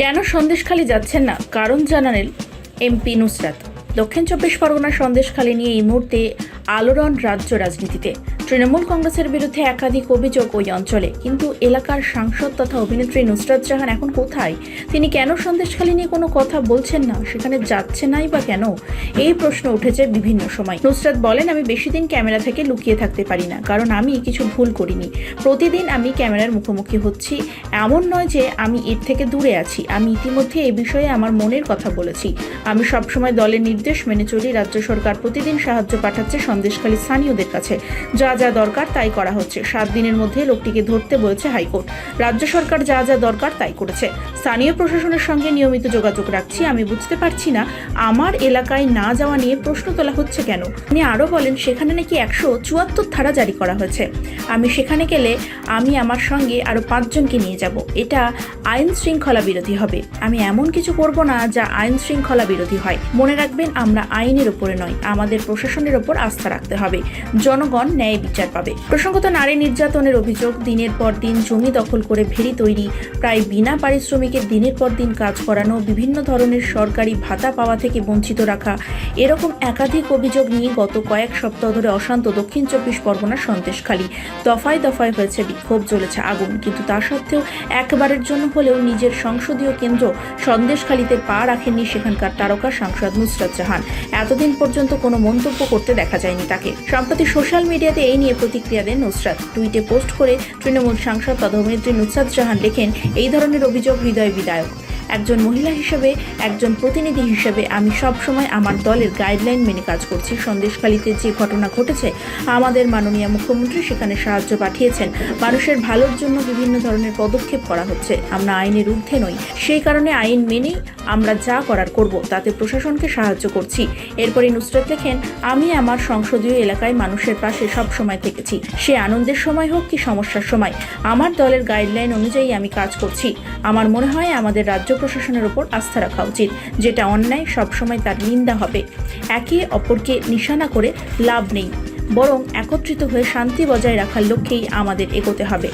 কেন সন্দেশখালি যাচ্ছেন না? কারণ জানালেন এমপি নুসরাত। দক্ষিণ চব্বিশ পরগনার সন্দেশখালি নিয়ে এই মুহূর্তে আলোড়ন রাজ্য রাজনীতিতে। তৃণমূল কংগ্রেসের বিরুদ্ধে একাধিক অভিযোগ ওই অঞ্চলে। কিন্তু এলাকার সাংসদ তথা অভিনেত্রী নুসরাত জাহান এখন কোথায়? তিনি কেন সন্দেশখালি নিয়ে কোনো কথা বলছেন না? সেখানে যাচ্ছে নাই বা কেন? এই প্রশ্ন উঠেছে বিভিন্ন সময়। নুসরাত বলেন, আমি বেশি দিন ক্যামেরা থেকে লুকিয়ে থাকতে পারি না, কারণ আমি কিছু ভুল করিনি। প্রতিদিন আমি ক্যামেরার মুখোমুখি হচ্ছি। এমন নয় যে আমি এর থেকে দূরে আছি। আমি ইতিমধ্যে এই বিষয়ে আমার মনের কথা বলেছি। আমি সবসময় দলের নির্দেশ মেনে চলি। রাজ্য সরকার প্রতিদিন সাহায্য পাঠাচ্ছে সন্দেশখালী স্থানীয়দের কাছে। যা যা দরকার তাই করা হচ্ছে। সাত দিনের মধ্যে লোকটিকে ধরতে বলেছে হাইকোর্ট। রাজ্য সরকার যা যা দরকার তাই করেছে। স্থানীয় প্রশাসনের সঙ্গে নিয়মিত যোগাযোগ রাখছি, আমি বুঝতে পারছি না আমার এলাকায় না যাওয়া নিয়ে প্রশ্ন তোলা হচ্ছে কেন? তিনি আরও বলেন, সেখানে নাকি একশো চুয়াত্তর ধারা জারি করা হয়েছে। আমি সেখানে গেলে আমি আমার সঙ্গে আরও পাঁচজনকে নিয়ে যাব। এটা আইন শৃঙ্খলা বিরোধী হবে। আমি এমন কিছু করব না যা আইন শৃঙ্খলা বিরোধী হয়। মনে রাখবেন, আমরা আইনের ওপরে নয়, আমাদের প্রশাসনের ওপর আস্থা রাখতে হবে। জনগণ ন্যায় বিচার পাবে। প্রসঙ্গত, নারী নির্যাতনের অভিযোগ দিনের পর দিন জমি দখল করে ভেরি তৈরি। প্রায় বিনা পারিশ্রমিকের দিনের পর দিন কাজ করানো, বিভিন্ন ধরনের সরকারি ভাতা পাওয়া থেকে বঞ্চিত রাখা। এরকম একাধিক অভিযোগ নিয়ে গত কয়েক সপ্তাহ ধরে অশান্ত দক্ষিণ চব্বিশ পরগনার সন্দেশখালী। দফায় দফায় হয়েছে বিক্ষোভ জ্বলেছে আগুন। কিন্তু তা সত্ত্বেও একবারের জন্য হলেও নিজের সংসদীয় কেন্দ্র সন্দেশখালীতে পা রাখেননি সেখানকার তারকা সাংসদ নুসরাত জাহান। এতদিন পর্যন্ত কোনো মন্তব্য করতে দেখা যায়নি তাকে। সম্প্রতি সোশ্যাল মিডিয়াতে এই নিয়ে প্রতিক্রিয়া দেন নুসরাত। টুইটে পোস্ট করে তৃণমূল সাংসদ তথা অভিনেত্রী নুসরাত জাহান লেখেন, এই ধরনের অভিযোগ হৃদয় বিদায়ক। একজন মহিলা হিসেবে, একজন প্রতিনিধি হিসেবে আমি সব সময় আমার দলের গাইডলাইন মেনে কাজ করছি। সন্দেশখালীতে যে ঘটনা ঘটেছে, আমাদের মাননীয় মুখ্যমন্ত্রী সেখানে সাহায্য পাঠিয়েছেন। মানুষের ভালোর জন্য বিভিন্ন ধরনের পদক্ষেপ করা হচ্ছে। আমরা আইনের ঊর্ধ্বে নই। সেই কারণে আইন মেনেই আমরা যা করার করব, তাতে প্রশাসনকে সাহায্য করছি। এরপরে নুসরত লেখেন, আমি আমার সংসদীয় এলাকায় মানুষের পাশে সব সময় থেকেছি। সে আনন্দের সময় হোক কি সমস্যার সময়, আমার দলের গাইডলাইন অনুযায়ী আমি কাজ করছি। আমার মনে হয় আমাদের রাজ্য প্রশাসনের উপর আস্থা রাখা উচিত, যেটা অন্যায় সবসময় তার নিন্দা হবে। একে অপরকে নিশানা করে লাভ নেই, বরং একত্রিত হয়ে শান্তি বজায় রাখার লক্ষ্যেই আমাদের এগোতে হবে।